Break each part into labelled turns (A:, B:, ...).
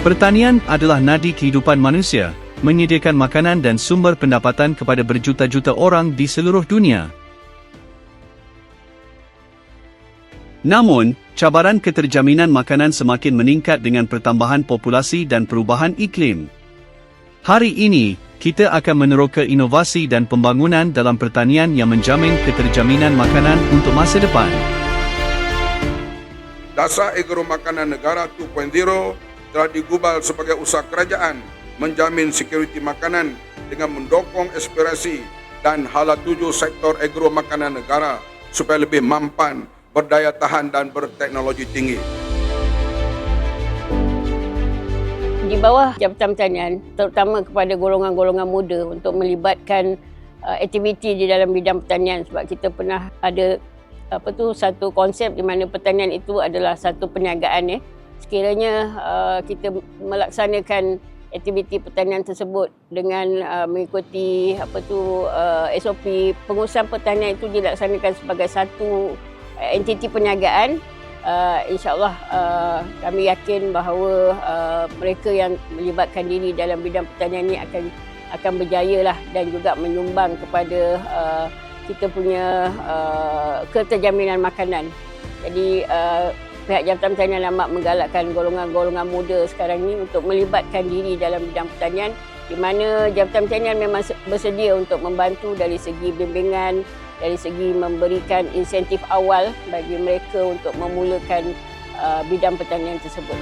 A: Pertanian adalah nadi kehidupan manusia, menyediakan makanan dan sumber pendapatan kepada berjuta-juta orang di seluruh dunia. Namun, cabaran keterjaminan makanan semakin meningkat dengan pertambahan populasi dan perubahan iklim. Hari ini, kita akan meneroka inovasi dan pembangunan dalam pertanian yang menjamin keterjaminan makanan untuk masa depan.
B: Dasar Agro Makanan Negara 2.0 telah digubal sebagai usaha kerajaan menjamin sekuriti makanan dengan mendokong aspirasi dan hala tuju sektor agro makanan negara supaya lebih mampan, berdaya tahan dan berteknologi tinggi.
C: di bawah Jabatan Pertanian terutama kepada golongan-golongan muda untuk melibatkan uh, aktiviti di dalam bidang pertanian sebab kita pernah ada apa tu satu konsep di mana pertanian itu adalah satu perniagaan ya. Sekiranya uh, kita melaksanakan aktiviti pertanian tersebut dengan uh, mengikuti apa tu uh, SOP pengurusan pertanian itu dilaksanakan sebagai satu uh, entiti perniagaan uh, insyaAllah uh, kami yakin bahawa uh, mereka yang melibatkan diri dalam bidang pertanian ini akan akan berjaya lah dan juga menyumbang kepada uh, kita punya uh, keterjaminan makanan. Jadi uh, pihak Jabatan Pertanian amat menggalakkan golongan-golongan muda sekarang ini untuk melibatkan diri dalam bidang pertanian di mana Jabatan Pertanian memang bersedia untuk membantu dari segi bimbingan, dari segi memberikan insentif awal bagi mereka untuk memulakan uh, bidang pertanian tersebut.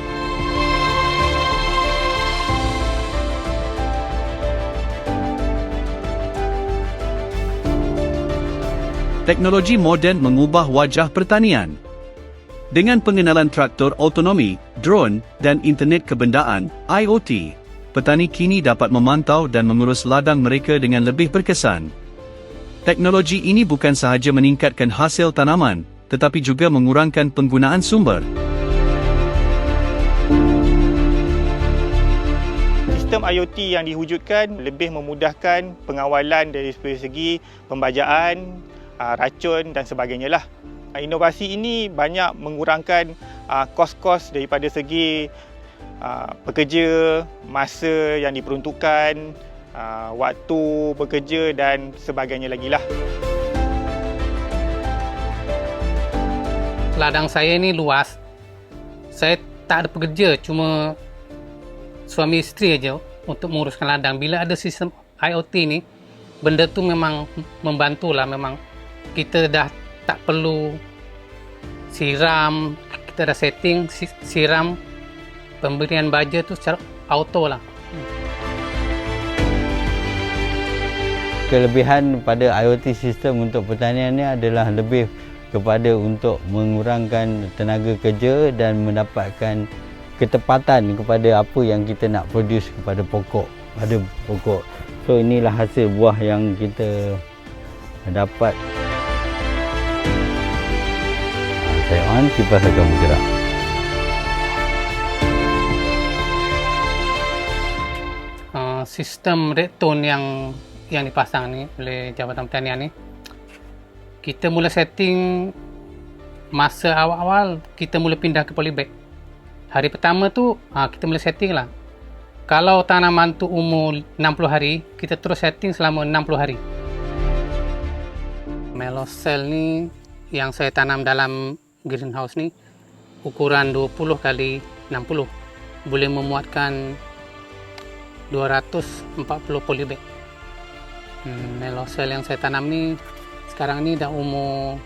A: Teknologi moden mengubah wajah pertanian. Dengan pengenalan traktor autonomi, drone dan internet kebendaan IoT, petani kini dapat memantau dan mengurus ladang mereka dengan lebih berkesan. Teknologi ini bukan sahaja meningkatkan hasil tanaman, tetapi juga mengurangkan penggunaan sumber.
D: Sistem IoT yang diwujudkan lebih memudahkan pengawalan dari segi pembajaan, ah, racun dan sebagainya lah. Ah, inovasi ini banyak mengurangkan ah, kos-kos daripada segi pekerja, masa yang diperuntukkan, waktu bekerja dan sebagainya lagi lah.
E: Ladang saya ni luas. Saya tak ada pekerja, cuma suami isteri aja untuk menguruskan ladang. Bila ada sistem IoT ni, benda tu memang membantulah. Memang kita dah tak perlu siram, kita dah setting siram pemberian baja tu secara auto lah.
F: Kelebihan pada IoT sistem untuk pertanian ni adalah lebih kepada untuk mengurangkan tenaga kerja dan mendapatkan ketepatan kepada apa yang kita nak produce kepada pokok pada pokok. So inilah hasil buah yang kita dapat. On kipas akan bergerak.
E: Uh, sistem red tone yang yang dipasang ni oleh Jabatan Pertanian ni kita mula setting masa awal-awal kita mula pindah ke polybag. Hari pertama tu ha, kita mula setting lah. Kalau tanaman tu umur 60 hari kita terus setting selama 60 hari. Melocell ni yang saya tanam dalam greenhouse ni ukuran 20 kali 60 boleh memuatkan 240 polybag. Hmm, melocell yang saya tanam ni sekarang ni dah umur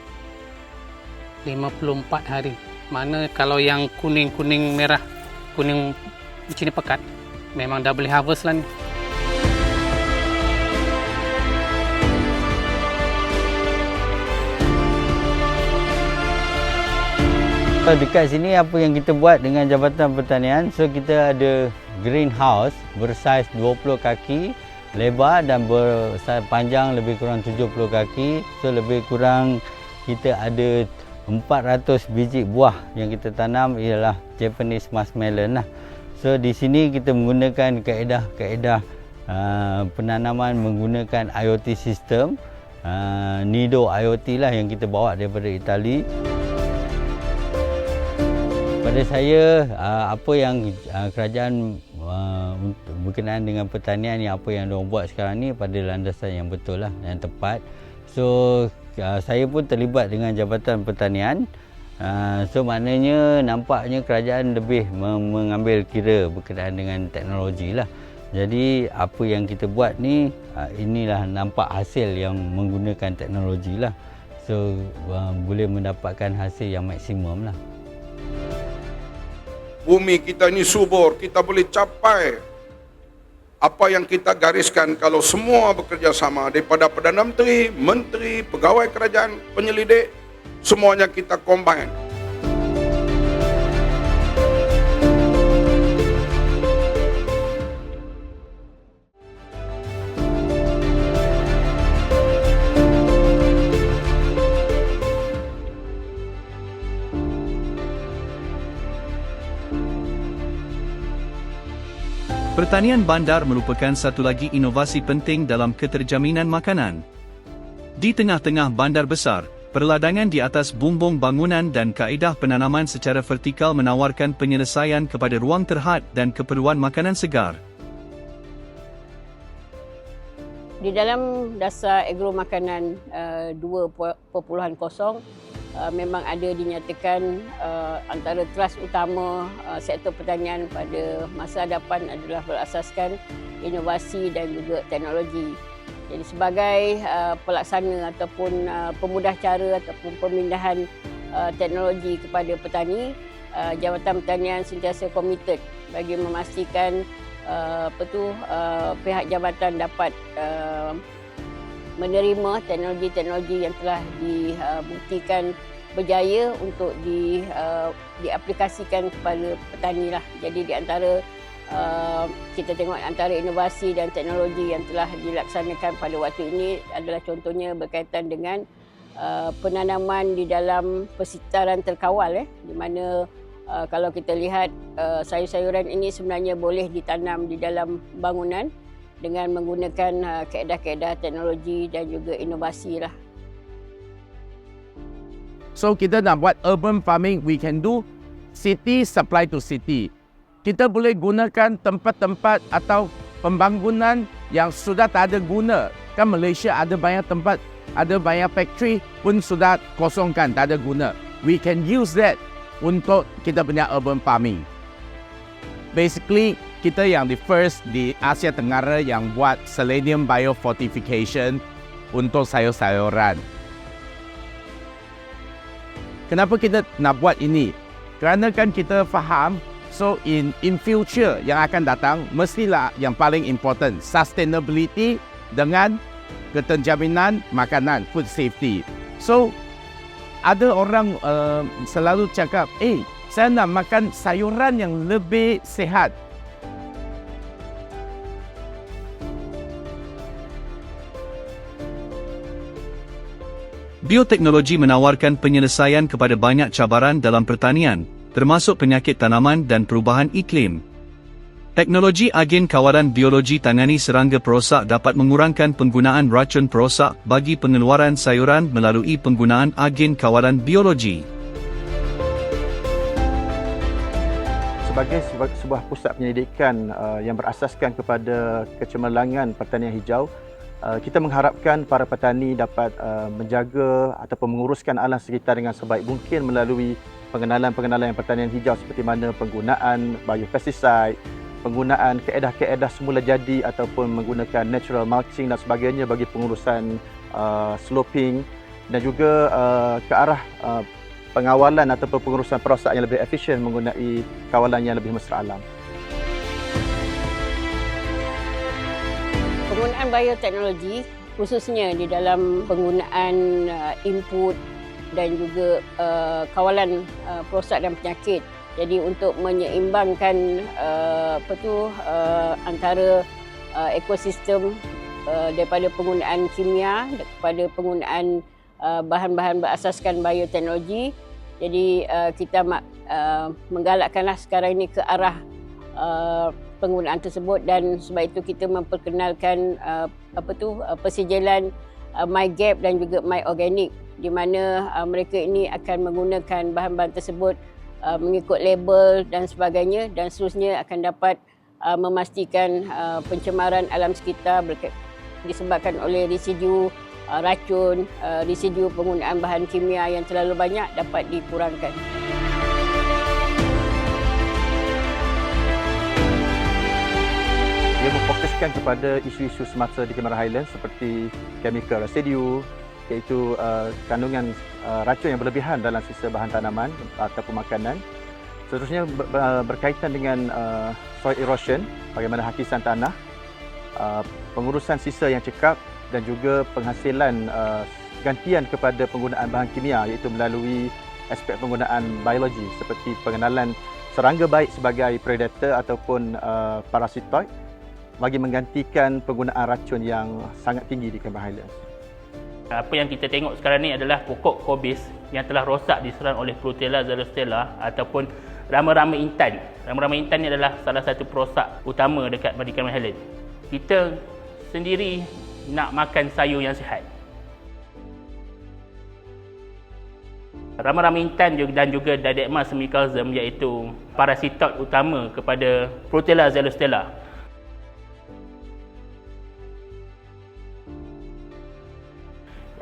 E: 54 hari. Mana kalau yang kuning-kuning merah kuning macam ni pekat memang dah boleh harvest lah ni
F: dekat sini apa yang kita buat dengan Jabatan Pertanian, so kita ada greenhouse bersaiz 20 kaki lebar dan bersaiz panjang lebih kurang 70 kaki. So lebih kurang kita ada 400 biji buah yang kita tanam ialah Japanese muskmelon lah. So di sini kita menggunakan kaedah-kaedah uh, penanaman menggunakan IoT sistem. Uh, Nido IoT lah yang kita bawa daripada Itali pada saya uh, apa yang uh, kerajaan untuk berkenaan dengan pertanian ni apa yang diorang buat sekarang ni pada landasan yang betul lah yang tepat. So saya pun terlibat dengan jabatan pertanian. So maknanya nampaknya kerajaan lebih mengambil kira berkenaan dengan teknologi lah. Jadi apa yang kita buat ni inilah nampak hasil yang menggunakan teknologi lah. So boleh mendapatkan hasil yang maksimum lah
B: Bumi kita ini subur, kita boleh capai apa yang kita gariskan kalau semua bekerjasama daripada Perdana Menteri, Menteri, Pegawai Kerajaan, Penyelidik, semuanya kita combine.
A: Pertanian bandar merupakan satu lagi inovasi penting dalam keterjaminan makanan. Di tengah-tengah bandar besar, perladangan di atas bumbung bangunan dan kaedah penanaman secara vertikal menawarkan penyelesaian kepada ruang terhad dan keperluan makanan segar.
C: Di dalam dasar agro makanan uh, 2.0 uh, memang ada dinyatakan uh, antara trust utama uh, sektor pertanian pada masa hadapan adalah berasaskan inovasi dan juga teknologi. Jadi sebagai uh, pelaksana ataupun uh, pemudah cara ataupun pemindahan uh, teknologi kepada petani, uh, Jabatan Pertanian sentiasa komited bagi memastikan uh, apa tu uh, pihak jabatan dapat uh, menerima teknologi-teknologi yang telah dibuktikan berjaya untuk di uh, diaplikasikan kepada petani lah. Jadi di antara uh, kita tengok antara inovasi dan teknologi yang telah dilaksanakan pada waktu ini adalah contohnya berkaitan dengan uh, penanaman di dalam persitaran terkawal eh di mana uh, kalau kita lihat uh, sayur-sayuran ini sebenarnya boleh ditanam di dalam bangunan dengan menggunakan uh, kaedah-kaedah teknologi dan juga inovasi lah.
G: So kita nak buat urban farming, we can do city supply to city. Kita boleh gunakan tempat-tempat atau pembangunan yang sudah tak ada guna. Kan Malaysia ada banyak tempat, ada banyak factory pun sudah kosongkan, tak ada guna. We can use that untuk kita punya urban farming. Basically, kita yang di first di Asia Tenggara yang buat selenium biofortification untuk sayur-sayuran. Kenapa kita nak buat ini? Kerana kan kita faham so in in future yang akan datang mestilah yang paling important sustainability dengan keterjaminan makanan food safety. So ada orang uh, selalu cakap, "Eh, saya nak makan sayuran yang lebih sehat."
A: Bioteknologi menawarkan penyelesaian kepada banyak cabaran dalam pertanian, termasuk penyakit tanaman dan perubahan iklim. Teknologi agen kawalan biologi tangani serangga perosak dapat mengurangkan penggunaan racun perosak bagi pengeluaran sayuran melalui penggunaan agen kawalan biologi.
H: sebagai sebuah- pusat penyelidikan uh, yang berasaskan kepada kecemerlangan pertanian hijau, kita mengharapkan para petani dapat uh, menjaga ataupun menguruskan alam sekitar dengan sebaik mungkin melalui pengenalan-pengenalan pertanian hijau seperti mana penggunaan biopesticide, penggunaan keedah-keedah semula jadi ataupun menggunakan natural mulching dan sebagainya bagi pengurusan uh, sloping dan juga uh, ke arah uh, pengawalan ataupun pengurusan perosak yang lebih efisien menggunakan kawalan yang lebih mesra alam.
C: Penggunaan bioteknologi khususnya di dalam penggunaan uh, input dan juga uh, kawalan uh, perosak dan penyakit. Jadi untuk menyeimbangkan uh, apa tu uh, antara uh, ekosistem uh, daripada penggunaan kimia kepada penggunaan uh, bahan-bahan berasaskan bioteknologi. Jadi uh, kita uh, menggalakkanlah sekarang ini ke arah uh, penggunaan tersebut dan sebab itu kita memperkenalkan uh, apa tu uh, persijilan uh, MyGap dan juga MyOrganic di mana uh, mereka ini akan menggunakan bahan-bahan tersebut uh, mengikut label dan sebagainya dan seterusnya akan dapat uh, memastikan uh, pencemaran alam sekitar disebabkan oleh residu uh, racun, uh, residu penggunaan bahan kimia yang terlalu banyak dapat dikurangkan.
H: Dia memfokuskan kepada isu-isu semasa di Cameron Highlands seperti chemical residue, iaitu uh, kandungan uh, racun yang berlebihan dalam sisa bahan tanaman ataupun makanan. Seterusnya ber- berkaitan dengan uh, soil erosion, bagaimana hakisan tanah, uh, pengurusan sisa yang cekap dan juga penghasilan uh, gantian kepada penggunaan bahan kimia iaitu melalui aspek penggunaan biologi seperti pengenalan serangga baik sebagai predator ataupun uh, parasitoid bagi menggantikan penggunaan racun yang sangat tinggi di Cameron Highlands.
I: Apa yang kita tengok sekarang ni adalah pokok kobis yang telah rosak diserang oleh Protella xerostella ataupun rama-rama intan. Rama-rama intan ni adalah salah satu perosak utama dekat Madi Cameron. Kita sendiri nak makan sayur yang sihat. Rama-rama intan dan juga Didecma semicalzum iaitu parasitoid utama kepada Protella xerostella.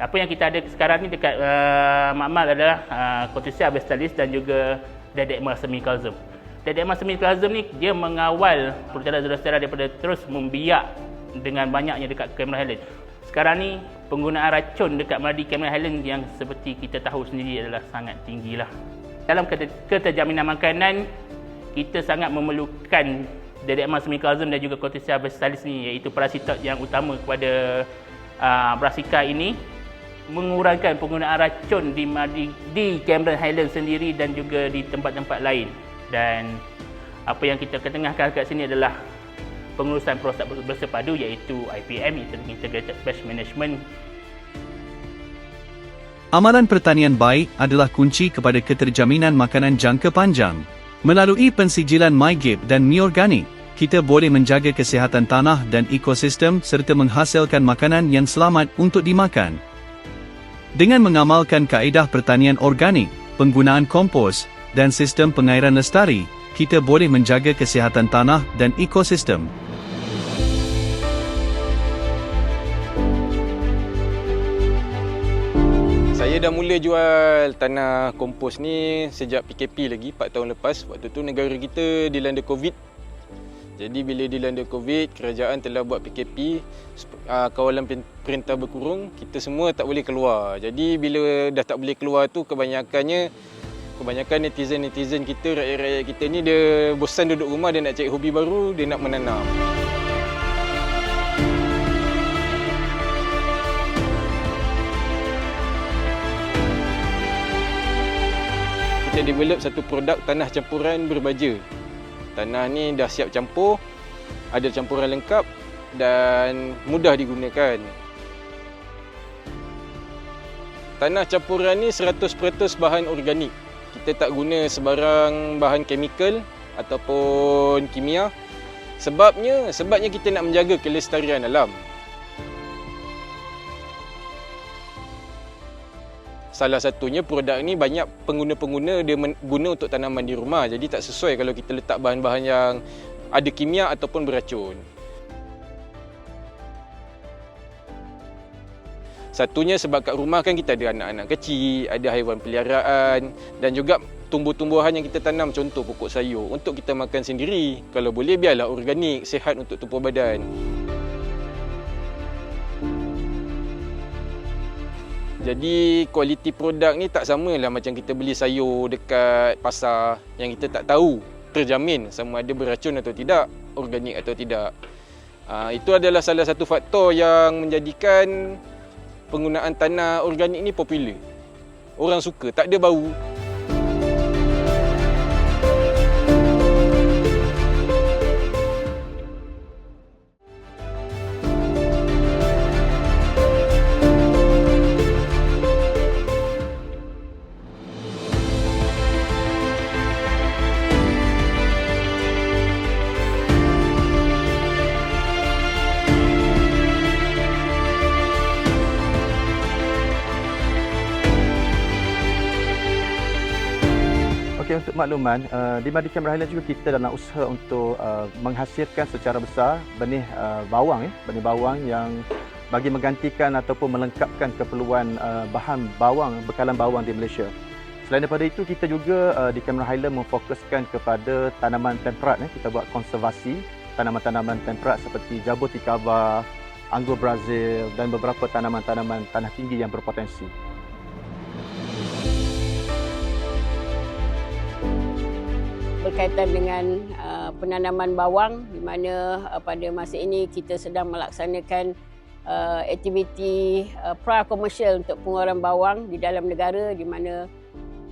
I: Apa yang kita ada sekarang ni dekat uh, Makmal adalah uh, Cortesia abestalis dan juga Dedekma semicalzum. Dedekma semicalzum ni dia mengawal Protella xerostella daripada terus membiak dengan banyaknya dekat Cameron Highlands. Sekarang ni penggunaan racun dekat Madi Cameron Highlands yang seperti kita tahu sendiri adalah sangat tinggi lah. Dalam kete- keterjaminan makanan, kita sangat memerlukan Dedekma semicalzum dan juga Cortesia abestalis ni iaitu parasitoid yang utama kepada uh, brassica ini mengurangkan penggunaan racun di di, di Cameron Highlands sendiri dan juga di tempat-tempat lain. Dan apa yang kita ketengahkan kat sini adalah pengurusan proses bersepadu iaitu IPM Integrated Pest Management
A: Amalan pertanian baik adalah kunci kepada keterjaminan makanan jangka panjang. Melalui pensijilan MyGape dan MiOrganic, kita boleh menjaga kesihatan tanah dan ekosistem serta menghasilkan makanan yang selamat untuk dimakan. Dengan mengamalkan kaedah pertanian organik, penggunaan kompos, dan sistem pengairan lestari, kita boleh menjaga kesihatan tanah dan ekosistem.
J: Saya dah mula jual tanah kompos ni sejak PKP lagi 4 tahun lepas. Waktu tu negara kita dilanda COVID. Jadi bila dilanda COVID, kerajaan telah buat PKP, sp- ah, kawalan perintah berkurung, kita semua tak boleh keluar. Jadi bila dah tak boleh keluar tu kebanyakannya kebanyakan netizen-netizen kita, rakyat-rakyat kita ni dia bosan duduk rumah, dia nak cari hobi baru, dia nak menanam. kita develop satu produk tanah campuran berbaja. Tanah ni dah siap campur, ada campuran lengkap dan mudah digunakan. Tanah campuran ni 100% bahan organik. Kita tak guna sebarang bahan chemical ataupun kimia. Sebabnya, sebabnya kita nak menjaga kelestarian alam. Salah satunya produk ni banyak pengguna-pengguna dia men- guna untuk tanaman di rumah. Jadi tak sesuai kalau kita letak bahan-bahan yang ada kimia ataupun beracun. Satunya sebab kat rumah kan kita ada anak-anak kecil, ada haiwan peliharaan dan juga tumbuh-tumbuhan yang kita tanam contoh pokok sayur untuk kita makan sendiri. Kalau boleh biarlah organik, sihat untuk tubuh badan. Jadi kualiti produk ni tak sama lah macam kita beli sayur dekat pasar yang kita tak tahu terjamin sama ada beracun atau tidak, organik atau tidak. Uh, itu adalah salah satu faktor yang menjadikan penggunaan tanah organik ni popular. Orang suka, tak ada bau.
H: Kemakluman, uh, di Madi Cameron Highland juga kita dalam usaha untuk uh, menghasilkan secara besar benih uh, bawang ya, benih bawang yang bagi menggantikan ataupun melengkapkan keperluan uh, bahan bawang, bekalan bawang di Malaysia. Selain daripada itu, kita juga uh, di Cameron Highland memfokuskan kepada tanaman temperat. Ya. Kita buat konservasi tanaman-tanaman temperat seperti jaboticaba, anggur Brazil dan beberapa tanaman-tanaman tanah tinggi yang berpotensi.
C: Berkaitan dengan uh, penanaman bawang di mana uh, pada masa ini kita sedang melaksanakan uh, aktiviti uh, pra-komersial untuk pengeluaran bawang di dalam negara di mana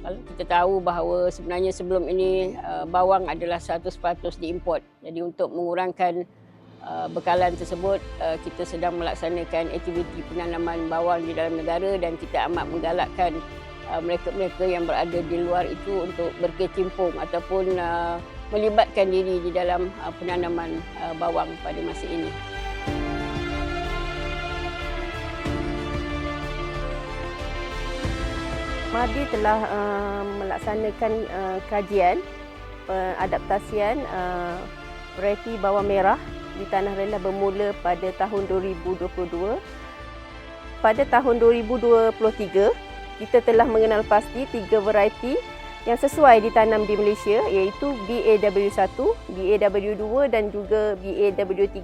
C: kalau kita tahu bahawa sebenarnya sebelum ini uh, bawang adalah 100% diimport. Jadi untuk mengurangkan uh, bekalan tersebut uh, kita sedang melaksanakan aktiviti penanaman bawang di dalam negara dan kita amat menggalakkan uh, mereka-mereka yang berada di luar itu untuk berkecimpung ataupun uh, melibatkan diri di dalam uh, penanaman bawang pada masa ini.
K: Madi telah melaksanakan kajian pengadaptasian uh, varieti bawang merah di Tanah Rela bermula pada tahun 2022. Pada tahun 2023, kita telah mengenal pasti tiga varieti yang sesuai ditanam di Malaysia iaitu BAW1, BAW2 dan juga BAW3.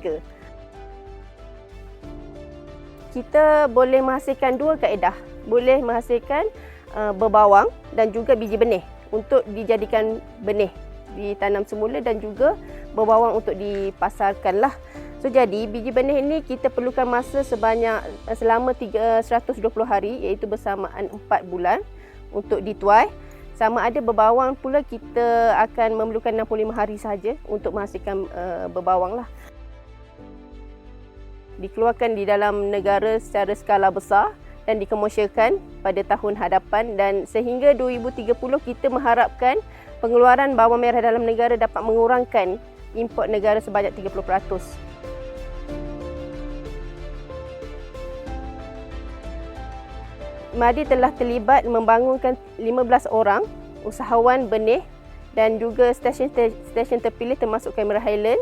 K: Kita boleh menghasilkan dua kaedah. Boleh menghasilkan uh, berbawang dan juga biji benih untuk dijadikan benih ditanam semula dan juga berbawang untuk dipasarkan lah. So jadi biji benih ini kita perlukan masa sebanyak uh, selama 3, 120 hari iaitu bersamaan 4 bulan untuk dituai. Sama ada berbawang pula kita akan memerlukan 65 hari sahaja untuk menghasilkan uh, berbawang lah. Dikeluarkan di dalam negara secara skala besar dan dikomersialkan pada tahun hadapan dan sehingga 2030 kita mengharapkan pengeluaran bawang merah dalam negara dapat mengurangkan import negara sebanyak 30%. Madi telah terlibat membangunkan 15 orang usahawan benih dan juga stesen-stesen terpilih termasuk Kamera Highland,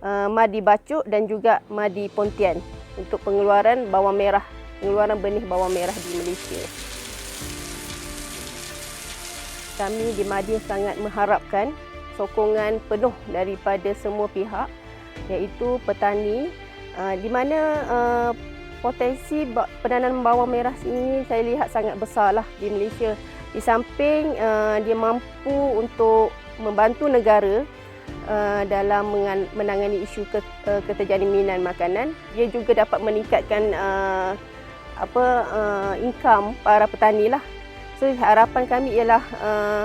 K: uh, Madi Bacuk dan juga Madi Pontian untuk pengeluaran bawang merah, pengeluaran benih bawang merah di Malaysia. Kami di Madi sangat mengharapkan sokongan penuh daripada semua pihak iaitu petani uh, di mana uh, potensi penanaman bawang merah ini saya lihat sangat besarlah di Malaysia. Di samping uh, dia mampu untuk membantu negara uh, dalam menangani isu uh, keterjaminan makanan, dia juga dapat meningkatkan uh, apa uh, income para petani lah. So harapan kami ialah uh,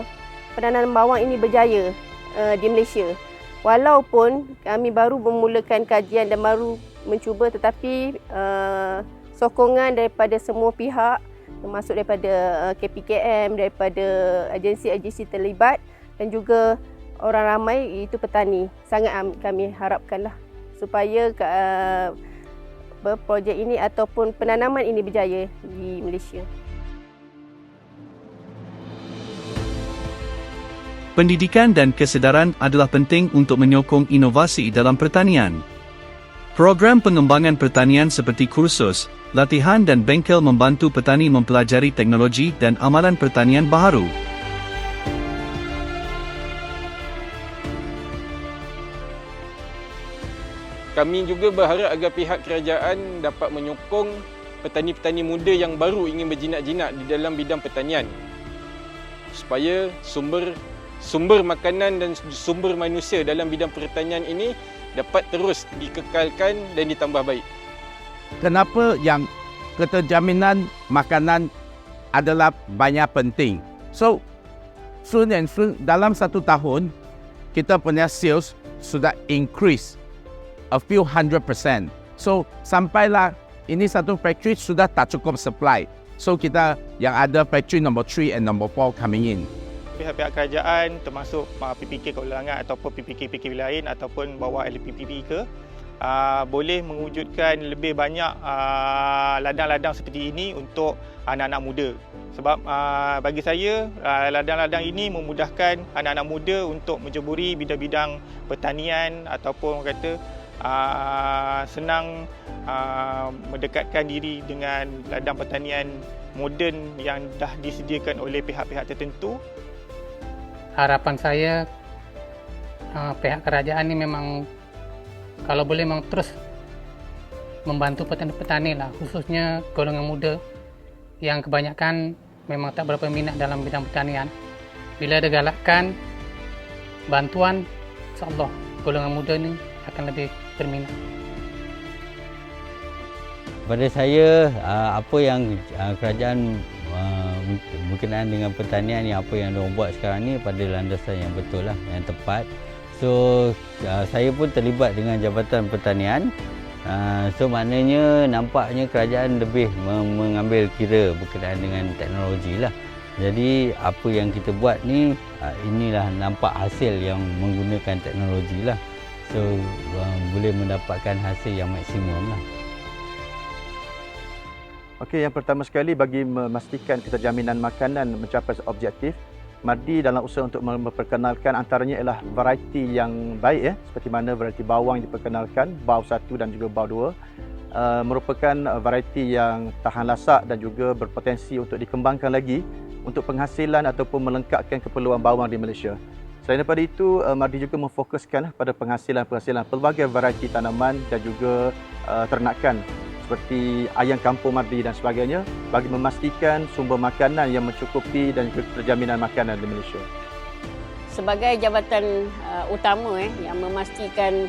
K: penanaman bawang ini berjaya uh, di Malaysia. Walaupun kami baru memulakan kajian dan baru mencuba tetapi uh, sokongan daripada semua pihak termasuk daripada uh, KPKM, daripada agensi-agensi terlibat dan juga orang ramai itu petani. Sangat kami harapkanlah supaya uh, projek ini ataupun penanaman ini berjaya di Malaysia.
A: Pendidikan dan kesedaran adalah penting untuk menyokong inovasi dalam pertanian. Program pengembangan pertanian seperti kursus, latihan dan bengkel membantu petani mempelajari teknologi dan amalan pertanian baharu.
J: Kami juga berharap agar pihak kerajaan dapat menyokong petani-petani muda yang baru ingin berjinak-jinak di dalam bidang pertanian supaya sumber sumber makanan dan sumber manusia dalam bidang pertanian ini dapat terus dikekalkan dan ditambah baik.
G: Kenapa yang keterjaminan makanan adalah banyak penting? So, soon and soon dalam satu tahun kita punya sales sudah increase a few hundred percent. So, sampailah ini satu factory sudah tak cukup supply. So, kita yang ada factory number 3 and number 4 coming in
D: pihak-pihak kerajaan termasuk PPK keulangan ataupun PPK-PPK lain ataupun bawah LPPP ke uh, boleh mewujudkan lebih banyak uh, ladang-ladang seperti ini untuk anak-anak muda. Sebab uh, bagi saya uh, ladang-ladang ini memudahkan anak-anak muda untuk menceburi bidang-bidang pertanian ataupun kata uh, senang uh, mendekatkan diri dengan ladang pertanian moden yang dah disediakan oleh pihak-pihak tertentu.
E: Harapan saya uh, pihak kerajaan ini memang kalau boleh memang terus membantu petani-petani lah khususnya golongan muda yang kebanyakan memang tak berapa minat dalam bidang pertanian. Bila ada galakkan bantuan, insyaAllah golongan muda ni akan lebih berminat.
F: Pada saya, uh, apa yang uh, kerajaan berkenaan dengan pertanian ni, apa yang diorang buat sekarang ni pada landasan yang betul lah, yang tepat. So, uh, saya pun terlibat dengan Jabatan Pertanian. Uh, so, maknanya nampaknya kerajaan lebih mengambil kira berkenaan dengan teknologi lah. Jadi, apa yang kita buat ni, uh, inilah nampak hasil yang menggunakan teknologi lah. So, uh, boleh mendapatkan hasil yang maksimum lah.
H: Okey, yang pertama sekali bagi memastikan keterjaminan makanan mencapai objektif, Mardi dalam usaha untuk memperkenalkan antaranya ialah variety yang baik ya, seperti mana variety bawang yang diperkenalkan, bau 1 dan juga bau 2. Uh, merupakan variety yang tahan lasak dan juga berpotensi untuk dikembangkan lagi untuk penghasilan ataupun melengkapkan keperluan bawang di Malaysia. Selain daripada itu, uh, Mardi juga memfokuskan pada penghasilan-penghasilan pelbagai variety tanaman dan juga uh, ternakan seperti ayam kampung Mardi dan sebagainya bagi memastikan sumber makanan yang mencukupi dan terjaminan makanan di Malaysia.
C: Sebagai jabatan uh, utama eh, yang memastikan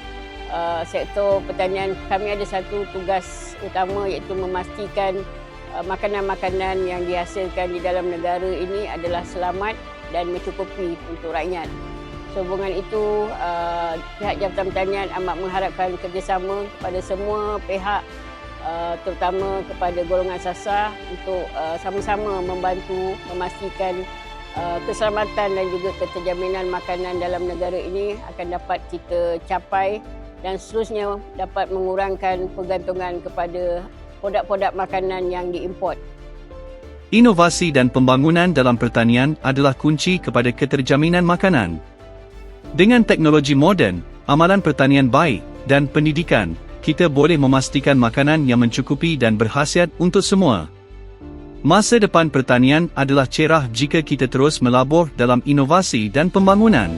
C: uh, sektor pertanian, kami ada satu tugas utama iaitu memastikan uh, makanan-makanan yang dihasilkan di dalam negara ini adalah selamat dan mencukupi untuk rakyat. Sehubungan itu, uh, pihak Jabatan Pertanian amat mengharapkan kerjasama kepada semua pihak Uh, terutama kepada golongan sasar untuk uh, sama-sama membantu memastikan uh, keselamatan dan juga keterjaminan makanan dalam negara ini akan dapat kita capai dan seterusnya dapat mengurangkan pergantungan kepada produk-produk makanan yang diimport.
A: Inovasi dan pembangunan dalam pertanian adalah kunci kepada keterjaminan makanan. Dengan teknologi moden, amalan pertanian baik, dan pendidikan, kita boleh memastikan makanan yang mencukupi dan berkhasiat untuk semua. Masa depan pertanian adalah cerah jika kita terus melabur dalam inovasi dan pembangunan.